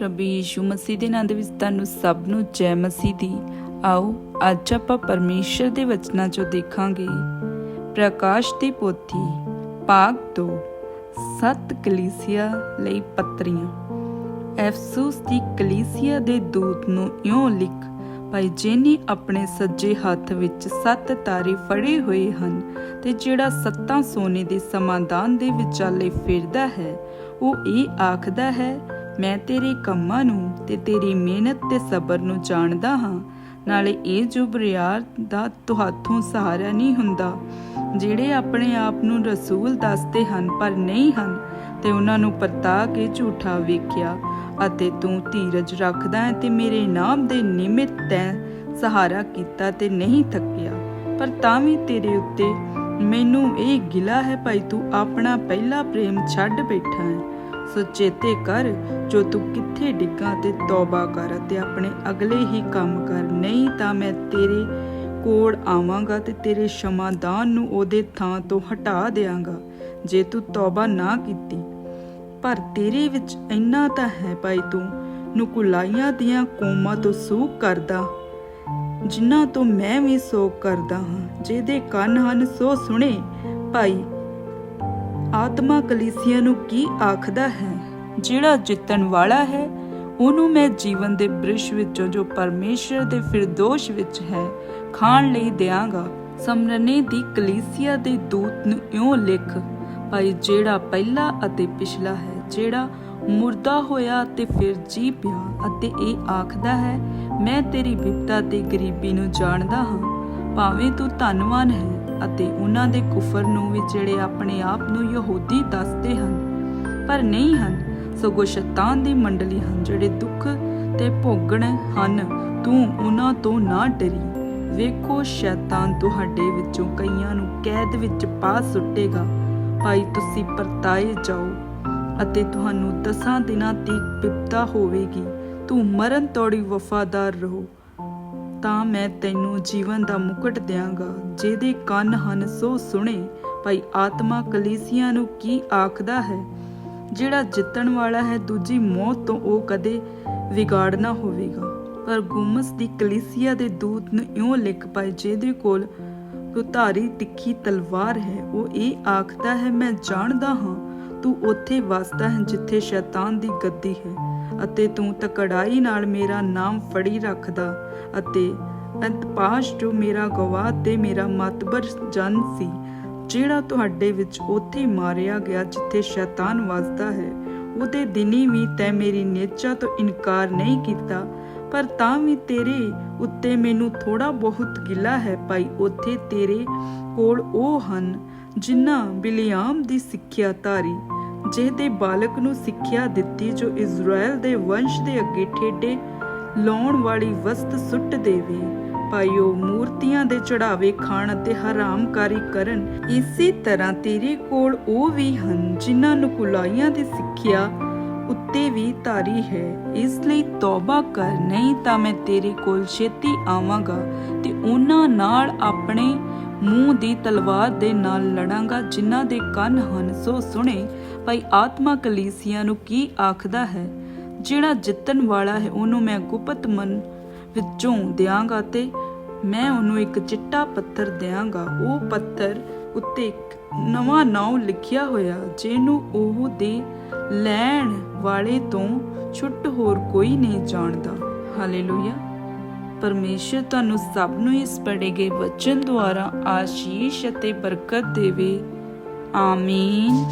ਪ੍ਰਭੂ ਯੀਸ਼ੂ ਮਸੀਹ ਦੇ ਨਾਮ ਦੇ ਵਿੱਚ ਤੁਹਾਨੂੰ ਸਭ ਨੂੰ ਜੈ ਮਸੀਹ ਦੀ। ਆਓ, ਅੱਜ ਆਪਾਂ ਪਰਮੇਸ਼ਰ ਦੇ ਵਚਨਾਂ ਚੋਂ ਦੇਖਾਂਗੇ। ਪ੍ਰਕਾਸ਼ ਦੀ ਪੋਥੀ, ਭਾਗ 2 ਸੱਤ ਕਲੀਸਿਆ ਲਈ ਪੱਤਰੀਆਂ। ਐਫਸੂਸ ਦੀ ਕਲੀਸਿਆ ਦੇ ਦੂਤ ਨੂੰ ਇਉਂ ਲਿਖ, ਭਾਈ, ਜੇਨੀ ਆਪਣੇ ਸੱਜੇ ਹੱਥ ਵਿੱਚ ਸੱਤ ਤਾਰੇ ਫੜੇ ਹੋਏ ਹਨ ਤੇ ਜਿਹੜਾ ਸੱਤਾਂ ਸੋਨੇ ਦੇ ਸਮਾਦਾਨ ਦੇ ਵਿਚਾਲੇ ਫਿਰਦਾ ਹੈ, ਉਹ ਇਹ ਆਖਦਾ ਹੈ ਮੈਂ ਤੇਰੇ ਕੰਮਾਂ ਨੂੰ ਤੇ ਤੇਰੀ ਮਿਹਨਤ ਤੇ ਸਬਰ ਨੂੰ ਜਾਣਦਾ ਹਾਂ। ਨਾਲੇ ਇਹ ਜੋ ਦਾ ਤੁਹਾਥੋਂ ਸਹਾਰਾ ਨਹੀਂ ਹੁੰਦਾ। ਜਿਹੜੇ ਆਪਣੇ ਆਪ ਨੂੰ ਰਸੂਲ ਦੱਸਦੇ ਹਨ, ਪਰ ਨਹੀਂ ਹਨ, ਤੇ ਉਹਨਾਂ ਨੂੰ ਪਰਤਾ ਕੇ ਝੂਠਾ ਵੇਖਿਆ, ਅਤੇ ਤੂੰ ਧੀਰਜ ਰੱਖਦਾ ਹੈ ਤੇ ਮੇਰੇ ਨਾਮ ਦੇ ਨਿਮਿਤ ਤੈਂ ਸਹਾਰਾ ਕੀਤਾ ਤੇ ਨਹੀਂ ਥੱਕਿਆ। ਪਰ ਤਾਂ ਵੀ ਤੇਰੇ ਉੱਤੇ ਮੈਨੂੰ ਇਹ ਗਿਲਾ ਹੈ, ਭਾਈ ਤੂੰ ਆਪਣਾ ਪਹਿਲਾ ਪ੍ਰੇਮ ਛੱਡ ਬੈਠਾ ਹੈ। ਸੋ ਕਰ, ਜੋ ਤੂੰ ਕਿੱਥੇ ਡਿੱਗਾ ਤੇ ਤੌਬਾ ਕਰ ਤੇ ਆਪਣੇ ਅਗਲੇ ਹੀ ਕੰਮ ਕਰ। ਨਹੀਂ ਤਾਂ ਮੈਂ ਤੇਰੇ ਕੋਲ ਆਵਾਂਗਾ ਤੇ ਤੇਰੇ ਸ਼ਮਾਦਾਨ ਨੂੰ ਉਹਦੇ ਥਾਂ ਤੋਂ ਹਟਾ ਦੇਵਾਂਗਾ ਜੇ ਤੂੰ ਤੌਬਾ ਨਾ ਕੀਤੀ। ਪਰ ਤੇਰੇ ਵਿੱਚ ਇੰਨਾ ਤਾਂ ਹੈ ਭਾਈ ਤੂੰ, ਨੁਕੁਲਾਈਆਂ ਦੀਆਂ ਕੌਮਾਂ ਤੋਂ ਸੂਖ ਕਰਦਾ, ਜਿਨ੍ਹਾਂ ਤੋਂ ਮੈਂ ਵੀ ਸੋਖ ਕਰਦਾ ਹਾਂ, ਜਿਹਦੇ ਕੰਨ ਹਨ ਸੋ ਸੁਣੇ। ਭਾਈ ਆਤਮਾ ਕਲੀਸਿਆ ਨੂੰ ਕੀ ਆਖਦਾ ਹੈ? ਜਿਹੜਾ ਜਿੱਤਣ ਵਾਲਾ ਹੈ, ਉਹਨੂੰ ਮੈਂ ਜੀਵਨ ਦੇ ਬ੍ਰਿਸ਼ ਵਿੱਚੋਂ ਜੋ ਪਰਮੇਸ਼ਰ ਦੇ ਫਿਰਦੋਸ਼ ਵਿੱਚ ਹੈ, ਖਾਣ ਲਈ ਦਿਆਂਗਾ। ਸਮਰਨੇ ਦੀ ਕਲੀਸਿਆ ਦੇ ਦੂਤ ਨੂੰ ਇਉਂ ਲਿਖ, ਭਾਈ ਜਿਹੜਾ ਪਹਿਲਾ ਅਤੇ ਪਿਛਲਾ ਹੈ, ਜਿਹੜਾ ਮੁਰਦਾ ਹੋਇਆ ਤੇ ਫਿਰ ਜੀ ਪਿਆ ਅਤੇ ਇਹ ਆਖਦਾ ਹੈ, ਮੈਂ ਤੇਰੀ ਵਿਪਤਾ ਤੇ ਗਰੀਬੀ ਨੂੰ ਜਾਣਦਾ ਹਾਂ। ਭਾਵੇਂ ਤੂੰ ਧਨਵਾਨ ਹੈ ਅਤੇ ਉਹਨਾਂ ਦੇ ਕੁਫਰ ਨੂੰ ਵੀ ਜਿਹੜੇ ਆਪਣੇ ਆਪ ਨੂੰ ਯਹੂਦੀ ਦੱਸਦੇ ਹਨ, ਪਰ ਨਹੀਂ ਹਨ, ਸਗੋਂ ਸ਼ੈਤਾਨ ਦੀ ਮੰਡਲੀ ਹਨ ਜਿਹੜੇ ਦੁੱਖ ਤੇ ਭੋਗਣ ਹਨ, ਤੂੰ ਉਹਨਾਂ ਤੋਂ ਨਾ ਡਰੀ। ਵੇਖੋ, ਸ਼ੈਤਾਨ ਤੁਹਾਡੇ ਵਿੱਚੋਂ ਕਈਆਂ ਨੂੰ ਕੈਦ ਵਿੱਚ ਪਾ ਸੁੱਟੇਗਾ। ਭਾਈ, ਤੁਸੀਂ ਪਰਤਾਏ ਜਾਓ ਅਤੇ ਤੁਹਾਨੂੰ ਦਸਾਂ ਦਿਨਾਂ ਤੀਕ ਬਿਪਤਾ ਹੋਵੇਗੀ। ਤੂੰ ਮਰਨ ਤੋੜੀ ਵਫਾਦਾਰ ਰਹੋ। ਤਾਂ ਮੈਂ ਤੈਨੂੰ ਜੀਵਨ ਦਾ ਮੁਕਟ ਦਿਆਂਗਾ, ਜਿਹਦੇ ਕੰਨ ਹਨ ਸੋ ਸੁਣੇ। ਭਾਈ ਆਤਮਾ ਕਲੀਸੀਆਂ ਨੂੰ ਕੀ ਆਖਦਾ ਹੈ? ਜਿਹੜਾ ਜਿੱਤਣ ਵਾਲਾ ਹੈ, ਦੂਜੀ ਮੌਤ ਤੋਂ ਉਹ ਕਦੇ ਵਿਗਾੜਨਾ ਹੋਵੇਗਾ। ਪਰ ਗੁਮਸ ਦੀ ਕਲੀਸੀਆ ਦੇ ਦੂਤ ਨੂੰ ਇਉਂ ਲਿਖ ਪਾਈ ਜਿਹਦੇ ਕੋਲ ਕੁਤਾਰੀ ਤਿੱਖੀ ਤਲਵਾਰ ਹੈ, ਉਹ ਇਹ ਆਖਦਾ ਹੈ, ਮੈਂ ਜਾਣਦਾ ਹਾਂ ਤੂੰ ਉੱਥੇ ਵਸਦਾ ਹੈ ਜਿੱਥੇ ਸ਼ੈਤਾਨ ਦੀ ਗੱਦੀ ਹੈ ਅਤੇ ਤੂੰ ਤਕੜਾਈ ਨਾਲ ਮੇਰਾ ਨਾਮ ਫੜੀ ਰੱਖਦਾ ਅਤੇ ਅੰਤਪਾਸ਼ ਜੋ ਮੇਰਾ ਗਵਾਹ ਤੇ ਮੇਰਾ ਮਤਬਰ ਜਨ ਸੀ, ਜਿਹੜਾ ਤੁਹਾਡੇ ਵਿੱਚ ਉੱਥੇ ਮਾਰਿਆ ਗਿਆ ਜਿੱਥੇ ਸ਼ੈਤਾਨ ਵਸਦਾ ਹੈ, ਉਹਦੇ ਦਿਨੀ ਵੀ ਤੈ ਮੇਰੀ ਨੇਚਾ ਤੋਂ ਇਨਕਾਰ ਨਹੀਂ ਕੀਤਾ, ਪਰ ਤਾਂ ਵੀ ਤੇਰੇ ਉੱਤੇ ਮੈਨੂੰ ਥੋੜਾ ਬਹੁਤ ਗਿਲਾ ਹੈ ਭਾਈ, ਉੱਥੇ ਤੇਰੇ ਕੋਲ ਉਹ ਹਨ ਜਿਨ੍ਹਾਂ ਬਿਲਿਆਮ ਦੀ ਸਿੱਖਿਆ ਧਾਰੀ ਜਿਹਦੇ ਬਾਲਕ ਨੂੰ ਸਿੱਖਿਆ ਦਿੱਤੀ ਜੋ ਇਜ਼ਰਾਈਲ ਦੇ ਵੰਸ਼ ਦੇ ਅੱਗੇ ਠੇਡੇ ਲਾਉਣ ਵਾਲੀ ਵਸਤ ਸੁੱਟ ਦੇਵੇ, ਭਾਈਓ ਮੂਰਤੀਆਂ ਦੇ ਚੜਾਵੇ ਖਾਣ ਅਤੇ ਹਰਾਮਕਾਰੀ ਕਰਨ, ਇਸੇ ਤਰ੍ਹਾਂ ਤੇਰੇ ਕੋਲ ਉਹ ਵੀ ਹਨ ਜਿਨ੍ਹਾਂ ਨੂੰ ਕੁਲਾਈਆਂ ਦੀ ਸਿੱਖਿਆ ਉੱਤੇ ਵੀ ਧਾਰੀ ਹੈ। ਇਸ ਲਈ ਤੌਬਾ ਕਰ, ਨਹੀਂ ਤਾਂ ਮੈਂ ਤੇਰੇ ਕੋਲ ਛੇਤੀ ਆਵਾਂਗਾ ਤੇ ਉਹਨਾਂ ਨਾਲ ਆਪਣੇ ਮੂੰਹ ਦੀ ਤਲਵਾਰ ਦੇ ਨਾਲ ਲੜਾਂਗਾ, ਜਿਨ੍ਹਾਂ ਦੇ ਕੰਨ ਹਨ, ਸੋ ਸੁਣੇ, ਭਾਈ ਆਤਮਾ ਕਲੀਸਿਆਂ ਨੂੰ ਕੀ ਆਖਦਾ ਹੈ? ਜਿਹੜਾ ਜਿੱਤਣ ਵਾਲਾ ਹੈ, ਉਹਨੂੰ ਮੈਂ ਗੁਪਤ ਮਨ ਵਿੱਚੋਂ ਦਿਆਂਗਾ ਤੇ ਮੈਂ ਉਹਨੂੰ ਇੱਕ ਚਿੱਟਾ ਪੱਥਰ ਦਿਆਂਗਾ। ਉਹ ਪੱਥਰ ਉੱਤੇ ਇੱਕ ਨਵਾਂ ਨਾਮ ਲਿਖਿਆ ਹੋਇਆ, ਜਿਹਨੂੰ ਉਹ ਦੇ ਲੈਣ ਵਾਲੇ ਤੋਂ ਛੁੱਟ ਹੋਰ ਕੋਈ ਨਹੀਂ ਜਾਣਦਾ। ਹਾਲੇਲੂਇਆ। ਪਰਮੇਸ਼ਰ ਤੁਹਾਨੂੰ ਸਭ ਨੂੰ ਇਸ ਪੜੇ ਗਏ ਵਚਨ ਦੁਆਰਾ ਆਸ਼ੀਸ਼ ਅਤੇ ਬਰਕਤ ਦੇਵੇ। ਆਮੀਨ।